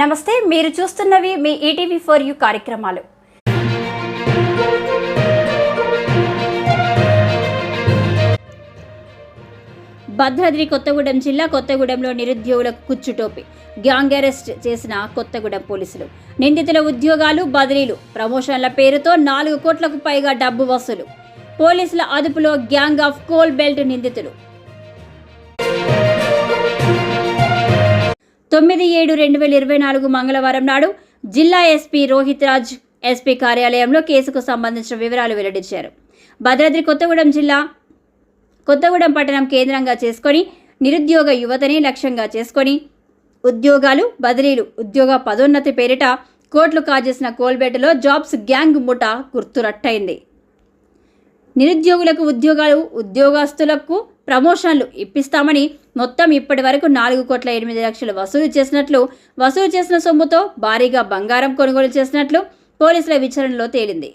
నమస్తే మీరు చూస్తున్నవి మీ ఈటీవీ ఫోర్ యూ కార్యక్రమాలు. భద్రాద్రి కొత్తగూడెం జిల్లా కొత్తగూడెంలో నిరుద్యోగులకు కుచ్చుటోపి. గ్యాంగ్ అరెస్ట్ చేసిన కొత్తగూడెం పోలీసులు. నిందితుల ఉద్యోగాలు బదిలీలు. ప్రమోషన్ల పేరుతో నాలుగు కోట్లకు పైగా డబ్బు వసూలు. పోలీసుల అదుపులో గ్యాంగ్ ఆఫ్ కోల్ బెల్ట్ నిందితులు. తొమ్మిది ఏడు రెండు వేల ఇరవై నాలుగు మంగళవారం నాడు జిల్లా ఎస్పీ రోహిత్ రాజ్ ఎస్పీ కార్యాలయంలో కేసుకు సంబంధించిన వివరాలు వెల్లడించారు. భద్రాద్రి కొత్తగూడెం జిల్లా కొత్తగూడెం పట్టణం కేంద్రంగా చేసుకొని నిరుద్యోగ యువతని లక్ష్యంగా చేసుకొని ఉద్యోగాలు బదిలీలు ఉద్యోగ పదోన్నతి పేరిట కోట్లు కాజేసిన కోల్బేటలో జాబ్స్ గ్యాంగ్ ముఠా గుర్తురట్టయింది. నిరుద్యోగులకు ఉద్యోగాలు ఉద్యోగస్తులకు ప్రమోషన్లు ఇప్పిస్తామని మొత్తం ఇప్పటి వరకు నాలుగు కోట్ల ఎనిమిది లక్షలు వసూలు చేసినట్లు వసూలు చేసిన సొమ్ముతో భారీగా బంగారం కొనుగోలు చేసినట్లు పోలీసుల విచారణలో తేలింది.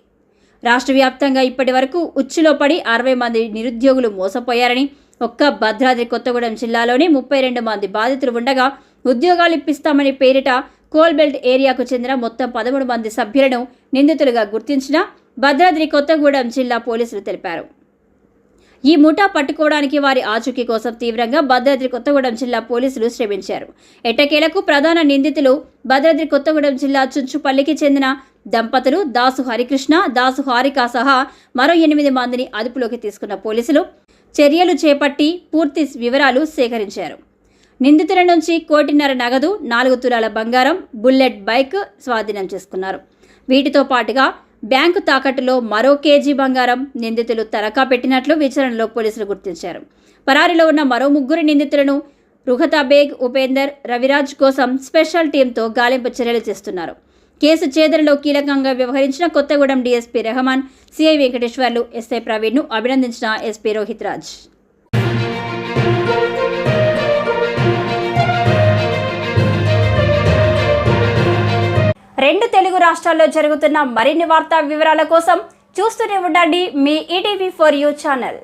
రాష్ట్ర వ్యాప్తంగా ఇప్పటి వరకు ఉచ్చులో పడి అరవై మంది నిరుద్యోగులు మోసపోయారని ఒక్క భద్రాద్రి కొత్తగూడెం జిల్లాలోని ముప్పై రెండు మంది బాధితులు ఉండగా ఉద్యోగాలు ఇప్పిస్తామని పేరిట కోల్బెల్ట్ ఏరియాకు చెందిన మొత్తం పదమూడు మంది సభ్యులను నిందితులుగా గుర్తించిన భద్రాద్రి కొత్తగూడెం జిల్లా పోలీసులు తెలిపారు. ఈ ముఠా పట్టుకోవడానికి వారి ఆచూకీ కోసం తీవ్రంగా భద్రాద్రి కొత్తగూడెం జిల్లా పోలీసులు శ్రమించారు. ఎట్టకేలకు ప్రధాన నిందితులు భద్రాద్రి కొత్తగూడెం జిల్లా చుంచుపల్లికి చెందిన దంపతులు దాసు హరికృష్ణ దాసు హారిక సహా మరో ఎనిమిది మందిని అదుపులోకి తీసుకున్న పోలీసులు చర్యలు చేపట్టి పూర్తి వివరాలు సేకరించారు. నిందితుల నుంచి కోటిన్నర నగదు నాలుగు తులాల బంగారం బుల్లెట్ బైక్ స్వాధీనం చేసుకున్నారు. వీటితో పాటుగా బ్యాంకు తాకట్టులో మరో కేజీ బంగారం నిందితులు తనఖా పెట్టినట్లు విచారణలో పోలీసులు గుర్తించారు. పరారీలో ఉన్న మరో ముగ్గురు నిందితులను రుహతా బేగ్ ఉపేందర్ రవిరాజ్ కోసం స్పెషల్ టీంతో గాలింపు చర్యలు చేస్తున్నారు. కేసు ఛేదనలో కీలకంగా వ్యవహరించిన Kothagudem DSP Rehman CI Venkateswarlu SI ప్రవీణ్ను అభినందించిన ఎస్పీ రోహిత్ రాజ్. తెలుగు రాష్ట్రాల్లో జరుగుతున్న మరిన్ని వార్తా వివరాల కోసం చూస్తూనే ఉండండి మీ ఈటీవీ ఫర్ యూ ఛానల్.